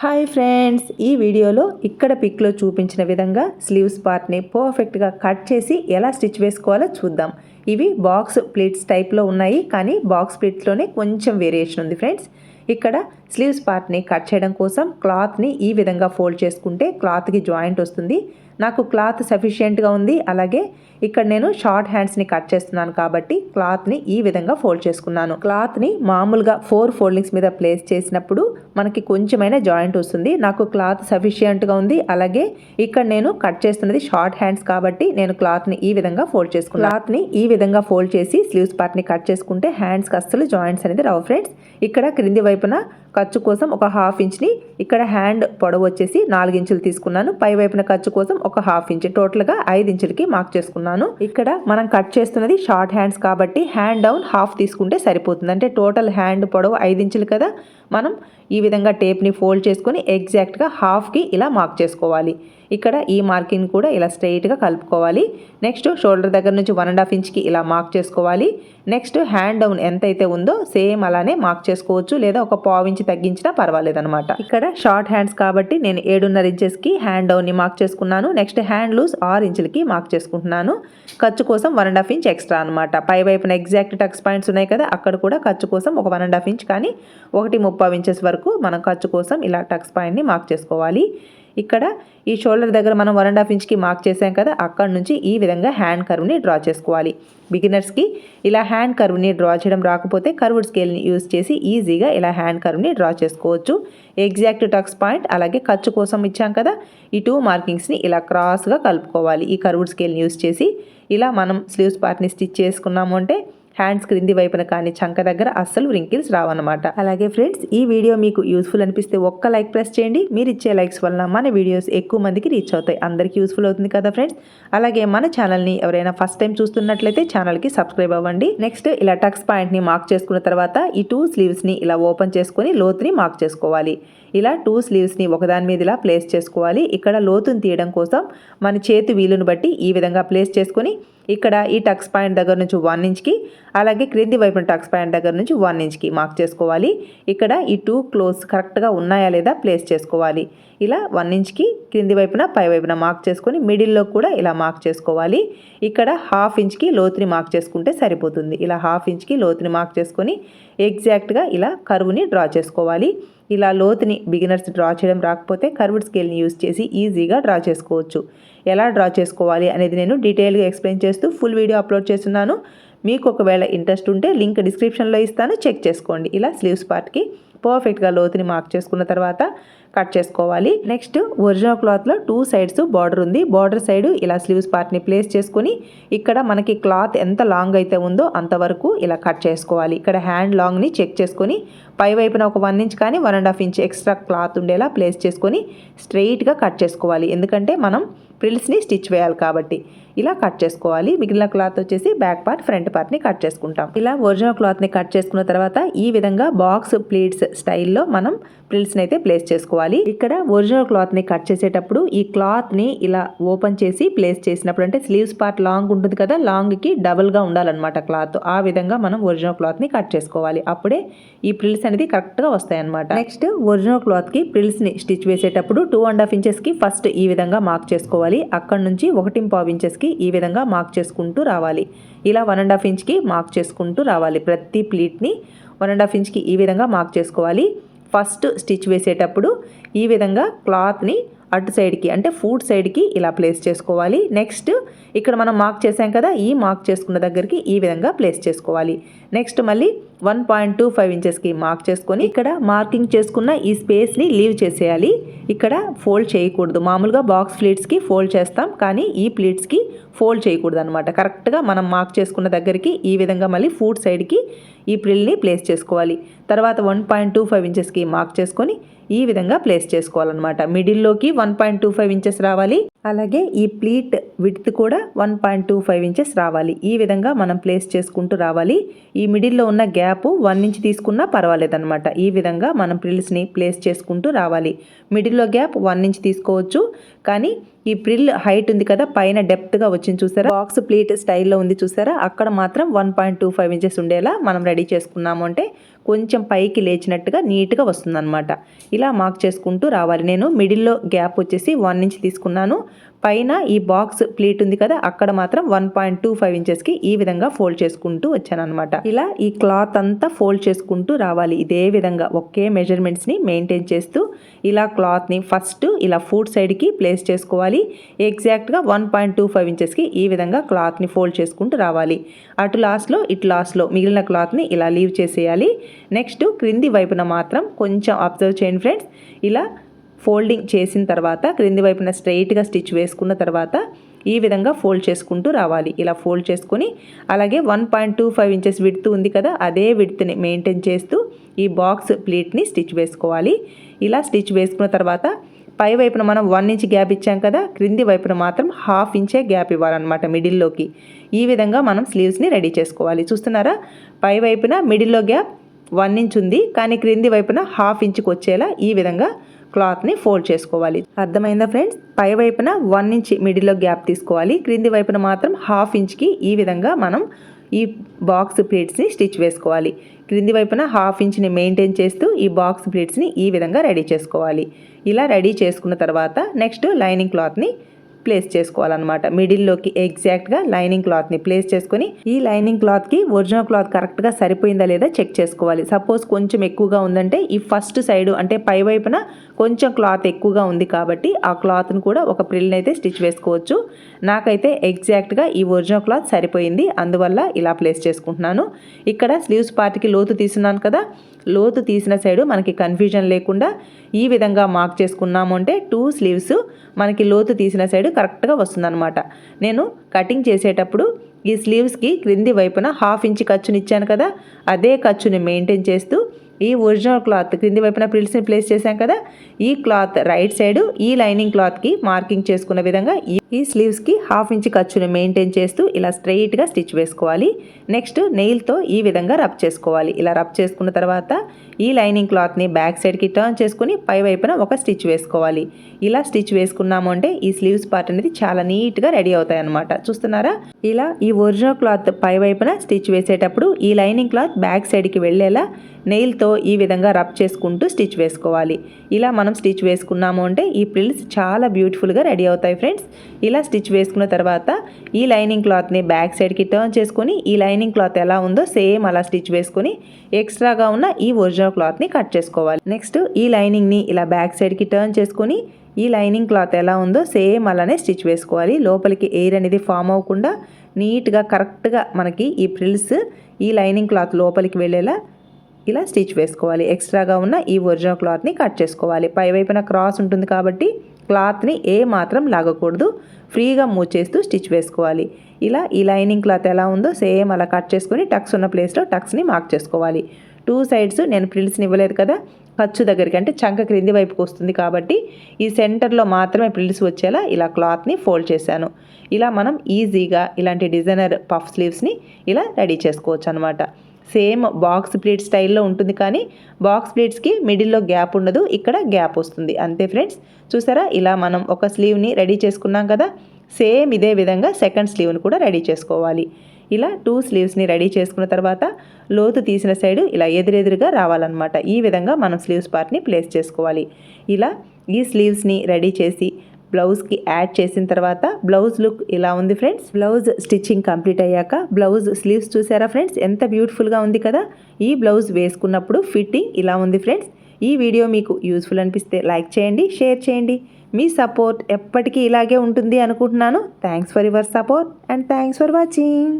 Hi friends ఈ వీడియోలో ఇక్కడ పిక్లో చూపించిన విధంగా స్లీవ్స్ పార్ట్ని పర్ఫెక్ట్గా కట్ చేసి ఎలా స్టిచ్ వేసుకోవాలో చూద్దాం. ఇవి బాక్స్ ప్లీట్స్ టైప్లో ఉన్నాయి కానీ బాక్స్ ప్లీట్స్లోనే కొంచెం వేరియేషన్ ఉంది ఫ్రెండ్స్. ఇక్కడ స్లీవ్స్ పార్ట్ని కట్ చేయడం కోసం క్లాత్ని ఈ విధంగా ఫోల్డ్ చేసుకుంటే క్లాత్కి జాయింట్ వస్తుంది. నాకు క్లాత్ సఫిషియెంట్గా ఉంది. అలాగే ఇక్కడ నేను షార్ట్ హ్యాండ్స్ని కట్ చేస్తున్నాను కాబట్టి క్లాత్ని ఈ విధంగా ఫోల్డ్ చేసుకున్నాను. క్లాత్ని మామూలుగా ఫోర్ ఫోల్డింగ్స్ మీద ప్లేస్ చేసినప్పుడు మనకి కొంచెమైన జాయింట్ వస్తుంది. నాకు క్లాత్ సఫిషియెంట్గా ఉంది. అలాగే ఇక్కడ నేను కట్ చేస్తున్నది షార్ట్ హ్యాండ్స్ కాబట్టి నేను క్లాత్ని ఈ విధంగా ఫోల్డ్ చేసుకున్నాను. క్లాత్ని ఈ విధంగా ఫోల్డ్ చేసి స్లీవ్స్ పార్ట్ని కట్ చేసుకుంటే హ్యాండ్స్కి అస్సలు జాయింట్స్ అనేది రావు ఫ్రెండ్స్. ఇక్కడ క్రింది వైపున ఖర్చు కోసం ఒక హాఫ్ ఇంచ్ని ఇక్కడ హ్యాండ్ పొడవు వచ్చేసి నాలుగు ఇంచులు తీసుకున్నాను. పై వైపున ఖర్చు కోసం ఒక హాఫ్ ఇంచ్ టోటల్గా ఐదు ఇంచులకి మార్క్ చేసుకున్నాను. ఇక్కడ మనం కట్ చేస్తున్నది షార్ట్ హ్యాండ్స్ కాబట్టి హ్యాండ్ డౌన్ హాఫ్ తీసుకుంటే సరిపోతుంది. అంటే టోటల్ హ్యాండ్ పొడవు ఐదు ఇంచులు కదా. మనం ఈ విధంగా టేప్ని ఫోల్డ్ చేసుకొని ఎగ్జాక్ట్గా హాఫ్కి ఇలా మార్క్ చేసుకోవాలి. ఇక్కడ ఈ మార్కింగ్ కూడా ఇలా స్ట్రైట్గా కలుపుకోవాలి. నెక్స్ట్ షోల్డర్ దగ్గర నుంచి వన్ అండ్ హాఫ్ ఇంచ్కి ఇలా మార్క్ చేసుకోవాలి. నెక్స్ట్ హ్యాండ్ డౌన్ ఎంతైతే ఉందో సేమ్ అలానే మార్క్ చేసుకోవచ్చు. లేదా ఒక పావు ఇంచ్ తగ్గించినా పర్వాలేదు అనమాట ఇక్కడ షార్ట్ హ్యాండ్స్ కాబట్టి నేను ఏడున్నర ఇంచెస్కి హ్యాండ్ డౌన్ని మార్క్ చేసుకున్నాను. నెక్స్ట్ హ్యాండ్ లూజ్ ఆరు ఇంచులకి మార్క్ చేసుకుంటున్నాను. ఖర్చు కోసం one and half inch extra అనమాట పై వైపున ఎగ్జాక్ట్ టక్స్ పాయింట్స్ ఉన్నాయి కదా అక్కడ కూడా ఖర్చు కోసం ఒక వన్ అండ్ హాఫ్ ఇంచ్ కానీ ఒకటి ముప్పై ఇంచెస్ వరకు మనం ఖర్చు కోసం ఇలా టక్స్ పాయింట్ని మార్క్ చేసుకోవాలి. ఇక్కడ ఈ షోల్డర్ దగ్గర మనం వన్ అండ్ హాఫ్ ఇంచ్కి మార్క్ చేసాం కదా అక్కడ నుంచి ఈ విధంగా హ్యాండ్ కర్వ్ని డ్రా చేసుకోవాలి. బిగినర్స్కి ఇలా హ్యాండ్ కర్వ్ని డ్రా చేయడం రాకపోతే కర్వ్డ్ స్కేల్ని యూజ్ చేసి ఈజీగా ఇలా హ్యాండ్ కర్వ్ని డ్రా చేసుకోవచ్చు. ఎగ్జాక్ట్ టక్స్ పాయింట్ అలాగే ఖర్చు కోసం ఇచ్చాం కదా ఈ టూ మార్కింగ్స్ని ఇలా క్రాస్గా కలుపుకోవాలి. ఈ కర్వ్డ్ స్కేల్ని యూజ్ చేసి ఇలా మనం స్లీవ్స్ పార్ట్ని స్టిచ్ చేసుకున్నాము అంటే హ్యాండ్స్ క్రింది వైపున కానీ చంక దగ్గర అస్సలు రింకిల్స్ రావన్నమాట. అలాగే ఫ్రెండ్స్ ఈ వీడియో మీకు యూస్ఫుల్ అనిపిస్తే ఒక్క లైక్ ప్రెస్ చేయండి. మీరు ఇచ్చే లైక్స్ వలన మన వీడియోస్ ఎక్కువ మందికి రీచ్ అవుతాయి. అందరికీ యూస్ఫుల్ అవుతుంది కదా ఫ్రెండ్స్? అలాగే మన ఛానల్ని ఎవరైనా ఫస్ట్ టైం చూస్తున్నట్లయితే ఛానల్కి సబ్స్క్రైబ్ అవ్వండి. నెక్స్ట్ ఇలా టక్స్ పాయింట్ని మార్క్ చేసుకున్న తర్వాత ఈ టూ స్లీవ్స్ని ఇలా ఓపెన్ చేసుకొని లోతుని మార్క్ చేసుకోవాలి. ఇలా టూ స్లీవ్స్ని ఒకదాని మీద ఇలా ప్లేస్ చేసుకోవాలి. ఇక్కడ లోతుని తీయడం కోసం మన చేతి వీలును బట్టి ఈ విధంగా ప్లేస్ చేసుకొని ఇక్కడ ఈ టక్స్ పాయింట్ దగ్గర నుంచి వన్ ఇంచ్కి అలాగే క్రింది వైపున టక్స్ పాయింట్ దగ్గర నుంచి వన్ ఇంచ్కి మార్క్ చేసుకోవాలి. ఇక్కడ ఈ టూ క్లోజ్ కరెక్ట్గా ఉన్నాయా లేదా ప్లేస్ చేసుకోవాలి. ఇలా వన్ ఇంచ్కి క్రింది వైపున పై వైపున మార్క్ చేసుకొని మిడిల్లో కూడా ఇలా మార్క్ చేసుకోవాలి. ఇక్కడ హాఫ్ ఇంచ్కి లోతుని మార్క్ చేసుకుంటే సరిపోతుంది. ఇలా హాఫ్ ఇంచ్కి లోతుని మార్క్ చేసుకొని ఎగ్జాక్ట్గా ఇలా కరువుని డ్రా చేసుకోవాలి. ఇలా లోతుని బిగినర్స్ డ్రా చేయడం రాకపోతే కర్వ్డ్ స్కేల్ని యూస్ చేసి ఈజీగా డ్రా చేసుకోవచ్చు. ఎలా డ్రా చేసుకోవాలి అనేది నేను డీటెయిల్గా ఎక్స్ప్లెయిన్ చేస్తూ ఫుల్ వీడియో అప్లోడ్ చేస్తున్నాను. మీకు ఒకవేళ ఇంట్రెస్ట్ ఉంటే లింక్ డిస్క్రిప్షన్లో ఇస్తాను. చెక్ చేసుకోండి. ఇలా స్లీవ్స్ పార్ట్కి పర్ఫెక్ట్గా లోతుని మార్క్ చేసుకున్న తర్వాత కట్ చేసుకోవాలి. నెక్స్ట్ ఒరిజినల్ క్లాత్లో టూ సైడ్స్ బార్డర్ ఉంది. బార్డర్ సైడ్ ఇలా స్లీవ్స్ పార్ట్ని ప్లేస్ చేసుకొని ఇక్కడ మనకి క్లాత్ ఎంత లాంగ్ అయితే ఉందో అంతవరకు ఇలా కట్ చేసుకోవాలి. ఇక్కడ హ్యాండ్ లాంగ్ని చెక్ చేసుకొని పై వైపున ఒక వన్ ఇంచ్ కానీ one and half inch extra cloth ఉండేలా ప్లేస్ చేసుకొని స్ట్రెయిట్గా కట్ చేసుకోవాలి. ఎందుకంటే మనం ప్రిల్స్ని స్టిచ్ వేయాలి కాబట్టి. ఇలా కట్ చేసుకోవాలి. మిగిలిన క్లాత్ వచ్చేసి బ్యాక్ పార్ట్ ఫ్రంట్ పార్ట్ని కట్ చేసుకుంటాం. ఇలా ఒరిజినల్ క్లాత్ని కట్ చేసుకున్న తర్వాత ఈ విధంగా బాక్స్ ప్లీట్స్ స్టైల్లో మనం ప్రిల్స్ని అయితే ప్లేస్ చేసుకోవాలి. ఇక్కడ ఒరిజినల్ క్లాత్ని కట్ చేసేటప్పుడు ఈ క్లాత్ని ఇలా ఓపెన్ చేసి ప్లేస్ చేసినప్పుడు అంటే స్లీవ్స్ పార్ట్ లాంగ్ ఉంటుంది కదా లాంగ్కి డబుల్గా ఉండాలన్నమాట క్లాత్ ఆ విధంగా మనం ఒరిజినల్ క్లాత్ని కట్ చేసుకోవాలి. అప్పుడే ఈ ప్రిల్స్ అనేది కరెక్ట్గా వస్తాయి అనమాట నెక్స్ట్ ఒరిజినల్ క్లాత్కి ప్రిల్స్ని స్టిచ్ వేసేటప్పుడు టూ అండ్ హాఫ్ ఇంచెస్కి ఫస్ట్ ఈ విధంగా మార్క్ చేసుకోవాలి. అక్కడ నుంచి ఒకటి పావు ఇంచెస్కి ఈ విధంగా మార్క్ చేసుకుంటూ రావాలి. ఇలా వన్ అండ్ హాఫ్ ఇంచ్కి మార్క్ చేసుకుంటూ రావాలి. ప్రతి ప్లీట్ని వన్ అండ్ హాఫ్ ఇంచ్కి ఈ విధంగా మార్క్ చేసుకోవాలి. ఫస్ట్ స్టిచ్ వేసేటప్పుడు ఈ విధంగా క్లాత్ని అటు సైడ్కి అంటే ఫుడ్ సైడ్కి ఇలా ప్లేస్ చేసుకోవాలి. నెక్స్ట్ ఇక్కడ మనం మార్క్ చేసాం కదా ఈ మార్క్ చేసుకున్న దగ్గరికి ఈ విధంగా ప్లేస్ చేసుకోవాలి. నెక్స్ట్ మళ్ళీ వన్ పాయింట్ టూ ఫైవ్ ఇంచెస్కి మార్క్ చేసుకొని ఇక్కడ మార్కింగ్ చేసుకున్న ఈ స్పేస్ని లీవ్ చేసేయాలి. ఇక్కడ ఫోల్డ్ చేయకూడదు. మామూలుగా బాక్స్ ప్లీట్స్కి ఫోల్డ్ చేస్తాం కానీ ఈ ప్లీట్స్కి ఫోల్డ్ చేయకూడదు అనమాట కరెక్ట్గా మనం మార్క్ చేసుకున్న దగ్గరికి ఈ విధంగా మళ్ళీ ఫుడ్ సైడ్కి ఈ ప్రిల్ని ప్లేస్ చేసుకోవాలి. తర్వాత వన్ పాయింట్ టూ ఫైవ్ ఇంచెస్కి మార్క్ చేసుకొని ఈ విధంగా ప్లేస్ చేసుకోవాలన్నమాట. మిడిల్లోకి one point two five inches రావాలి. అలాగే ఈ ప్లీట్ విడ్త్ కూడా one point two five inches రావాలి. ఈ విధంగా మనం ప్లేస్ చేసుకుంటూ రావాలి. ఈ మిడిల్లో ఉన్న గ్యాప్ వన్ ఇంచ్ తీసుకున్నా పర్వాలేదన్నమాట. ఈ విధంగా మనం ప్రిల్స్ని ప్లేస్ చేసుకుంటూ రావాలి. మిడిల్లో గ్యాప్ వన్ ఇంచ్ తీసుకోవచ్చు. కానీ ఈ ప్రిల్ హైట్ ఉంది కదా పైన డెప్త్గా వచ్చింది చూసారా? బాక్స్ ప్లేట్ స్టైల్లో ఉంది చూసారా? అక్కడ మాత్రం one point two five inches ఉండేలా మనం రెడీ చేసుకున్నాము అంటే కొంచెం పైకి లేచినట్టుగా నీట్గా వస్తుందన్నమాట. ఇలా మార్క్ చేసుకుంటూ రావాలి. నేను మిడిల్లో గ్యాప్ వచ్చేసి వన్ ఇంచ్ తీసుకున్నాను. పైన ఈ బాక్స్ ప్లేట్ ఉంది కదా అక్కడ మాత్రం వన్ పాయింట్ టూ ఫైవ్ ఇంచెస్కి ఈ విధంగా ఫోల్డ్ చేసుకుంటూ వచ్చాను అనమాట ఇలా ఈ క్లాత్ అంతా ఫోల్డ్ చేసుకుంటూ రావాలి. ఇదే విధంగా ఒకే మెజర్మెంట్స్ని మెయింటైన్ చేస్తూ ఇలా క్లాత్ని ఫస్ట్ ఇలా ఫుడ్ సైడ్కి ప్లేస్ చేసుకోవాలి. ఎగ్జాక్ట్గా వన్ పాయింట్ టూ ఫైవ్ ఇంచెస్కి ఈ విధంగా క్లాత్ని ఫోల్డ్ చేసుకుంటూ రావాలి. అటు లాస్ట్లో ఇటు లాస్ట్లో మిగిలిన క్లాత్ని ఇలా లీవ్ చేసేయాలి. నెక్స్ట్ క్రింది వైపున మాత్రం కొంచెం అబ్జర్వ్ చేయండి ఫ్రెండ్స్ ఇలా ఫోల్డింగ్ చేసిన తర్వాత క్రింది వైపున స్ట్రైట్గా స్టిచ్ వేసుకున్న తర్వాత ఈ విధంగా ఫోల్డ్ చేసుకుంటూ రావాలి. ఇలా ఫోల్డ్ చేసుకొని అలాగే one point two five inches width ఉంది కదా అదే విడ్త్ని మెయింటైన్ చేస్తూ ఈ బాక్స్ ప్లీట్ని స్టిచ్ వేసుకోవాలి. ఇలా స్టిచ్ వేసుకున్న తర్వాత పై వైపున మనం వన్ ఇంచ్ గ్యాప్ ఇచ్చాం కదా క్రింది వైపున మాత్రం హాఫ్ ఇంచే గ్యాప్ ఇవ్వాలన్నమాట మిడిల్లోకి. ఈ విధంగా మనం స్లీవ్స్ని రెడీ చేసుకోవాలి. చూస్తున్నారా? పై వైపున మిడిల్లో గ్యాప్ వన్ ఇంచ్ ఉంది కానీ క్రింది వైపున హాఫ్ ఇంచ్కి వచ్చేలా ఈ విధంగా క్లాత్ని ఫోల్డ్ చేసుకోవాలి. అర్థమైందా ఫ్రెండ్స్? పై వైపున వన్ ఇంచ్ మిడిల్లో గ్యాప్ తీసుకోవాలి. క్రింది వైపున మాత్రం హాఫ్ ఇంచ్కి ఈ విధంగా మనం ఈ బాక్స్ ప్లేట్స్ని స్టిచ్ వేసుకోవాలి. క్రింది వైపున హాఫ్ ఇంచ్ని మెయింటైన్ చేస్తూ ఈ బాక్స్ ప్లేట్స్ని ఈ విధంగా రెడీ చేసుకోవాలి. ఇలా రెడీ చేసుకున్న తర్వాత నెక్స్ట్ లైనింగ్ క్లాత్ని ప్లేస్ చేసుకోవాలన్నమాట. మిడిల్లోకి ఎగ్జాక్ట్గా లైనింగ్ క్లాత్ని ప్లేస్ చేసుకొని ఈ లైనింగ్ క్లాత్కి ఒరిజినల్ క్లాత్ కరెక్ట్గా సరిపోయిందా లేదా చెక్ చేసుకోవాలి. సపోజ్ కొంచెం ఎక్కువగా ఉందంటే ఈ ఫస్ట్ సైడ్ అంటే పై వైపున కొంచెం క్లాత్ ఎక్కువగా ఉంది కాబట్టి ఆ క్లాత్ను కూడా ఒక ప్రిల్ని అయితే స్టిచ్ వేసుకోవచ్చు. నాకైతే ఎగ్జాక్ట్గా ఈ ఒరిజినల్ క్లాత్ సరిపోయింది. అందువల్ల ఇలా ప్లేస్ చేసుకుంటున్నాను. ఇక్కడ స్లీవ్స్ పార్ట్కి లోతు తీసున్నాను కదా. లోతు తీసిన సైడు మనకి కన్ఫ్యూజన్ లేకుండా ఈ విధంగా మార్క్ చేసుకున్నాము అంటే టూ స్లీవ్స్ మనకి లోతు తీసిన సైడ్ కరెక్ట్గా వస్తుందన్నమాట. నేను కటింగ్ చేసేటప్పుడు ఈ స్లీవ్స్కి క్రింది వైపున హాఫ్ ఇంచ్ ఖర్చుని ఇచ్చాను కదా అదే ఖర్చుని మెయింటైన్ చేస్తూ ఈ ఒరిజినల్ క్లాత్ క్రింది వైపున ప్రిల్స్ని ప్లేస్ చేశాం కదా ఈ క్లాత్ రైట్ సైడ్ ఈ లైనింగ్ క్లాత్కి మార్కింగ్ చేసుకున్న విధంగా ఈ ఈ స్లీవ్స్కి హాఫ్ ఇంచ్ ఖర్చుని మెయింటైన్ చేస్తూ ఇలా స్ట్రెయిట్గా స్టిచ్ వేసుకోవాలి. నెక్స్ట్ నెయిల్తో ఈ విధంగా రబ్ చేసుకోవాలి. ఇలా రబ్ చేసుకున్న తర్వాత ఈ లైనింగ్ క్లాత్ని బ్యాక్ సైడ్కి టర్న్ చేసుకుని పై వైపున ఒక స్టిచ్ వేసుకోవాలి. ఇలా స్టిచ్ వేసుకున్నాము అంటే ఈ స్లీవ్స్ పార్ట్ అనేది చాలా నీట్గా రెడీ అవుతాయి అనమాట చూస్తున్నారా? ఇలా ఈ ఒరిజినల్ క్లాత్ పై వైపున స్టిచ్ వేసేటప్పుడు ఈ లైనింగ్ క్లాత్ బ్యాక్ సైడ్కి వెళ్ళేలా నెయిల్తో ఈ విధంగా రబ్ చేసుకుంటూ స్టిచ్ వేసుకోవాలి. ఇలా మనం స్టిచ్ వేసుకున్నాము అంటే ఈ ప్రిల్స్ చాలా బ్యూటిఫుల్గా రెడీ అవుతాయి ఫ్రెండ్స్. ఇలా స్టిచ్ వేసుకున్న తర్వాత ఈ లైనింగ్ క్లాత్ని బ్యాక్ సైడ్కి టర్న్ చేసుకొని ఈ లైనింగ్ క్లాత్ ఎలా ఉందో సేమ్ అలా స్టిచ్ వేసుకొని ఎక్స్ట్రాగా ఉన్న ఈ ఒరిజినల్ క్లాత్ని కట్ చేసుకోవాలి. నెక్స్ట్ ఈ లైనింగ్ని ఇలా బ్యాక్ సైడ్కి టర్న్ చేసుకొని ఈ లైనింగ్ క్లాత్ ఎలా ఉందో సేమ్ అలానే స్టిచ్ వేసుకోవాలి. లోపలికి ఎయిర్ అనేది ఫామ్ అవ్వకుండా నీట్గా కరెక్ట్గా మనకి ఈ ప్రిల్స్ ఈ లైనింగ్ క్లాత్ లోపలికి వెళ్ళేలా ఇలా స్టిచ్ వేసుకోవాలి. ఎక్స్ట్రాగా ఉన్న ఈ ఒరిజినల్ క్లాత్ని కట్ చేసుకోవాలి. పై వైపున క్రాస్ ఉంటుంది కాబట్టి క్లాత్ని ఏ మాత్రం లాగకూడదు. ఫ్రీగా మూవ్ చేస్తూ స్టిచ్ వేసుకోవాలి. ఇలా ఈ లైనింగ్ క్లాత్ ఎలా ఉందో సేమ్ అలా కట్ చేసుకొని టక్స్ ఉన్న ప్లేస్లో టక్స్ని మార్క్ చేసుకోవాలి. టూ సైడ్స్ నేను ప్రిల్స్ని ఇవ్వలేదు కదా. ఖర్చు దగ్గరికి అంటే చంక క్రింది వైపుకి వస్తుంది కాబట్టి ఈ సెంటర్లో మాత్రమే ప్రిల్స్ వచ్చేలా ఇలా క్లాత్ని ఫోల్డ్ చేశాను. ఇలా మనం ఈజీగా ఇలాంటి డిజైనర్ పఫ్ స్లీవ్స్ని ఇలా రెడీ చేసుకోవచ్చు అనమాట సేమ్ బాక్స్ ప్లేట్ స్టైల్లో ఉంటుంది కానీ బాక్స్ ప్లేట్స్కి మిడిల్లో గ్యాప్ ఉండదు ఇక్కడ గ్యాప్ వస్తుంది. అంతే ఫ్రెండ్స్ చూసారా? ఇలా మనం ఒక స్లీవ్ని రెడీ చేసుకున్నాం కదా? సేమ్ ఇదే విధంగా సెకండ్ స్లీవ్ని కూడా రెడీ చేసుకోవాలి. ఇలా టూ స్లీవ్స్ని రెడీ చేసుకున్న తర్వాత లోతు తీసిన సైడు ఇలా ఎదురెదురుగా రావాలన్నమాట. ఈ విధంగా మనం స్లీవ్స్ పార్ట్ని ప్లేస్ చేసుకోవాలి. ఇలా ఈ స్లీవ్స్ని రెడీ చేసి బ్లౌజ్కి యాడ్ చేసిన తర్వాత బ్లౌజ్ లుక్ ఇలా ఉంది ఫ్రెండ్స్. బ్లౌజ్ స్టిచ్చింగ్ కంప్లీట్ అయ్యాక బ్లౌజ్ స్లీవ్స్ చూసారా ఫ్రెండ్స్? ఎంత బ్యూటిఫుల్గా ఉంది కదా? ఈ బ్లౌజ్ వేసుకున్నప్పుడు ఫిట్టింగ్ ఇలా ఉంది ఫ్రెండ్స్. ఈ వీడియో మీకు యూస్ఫుల్ అనిపిస్తే లైక్ చేయండి షేర్ చేయండి. మీ సపోర్ట్ ఎప్పటికీ ఇలాగే ఉంటుంది అనుకుంటున్నాను. Thanks for your support and thanks for watching.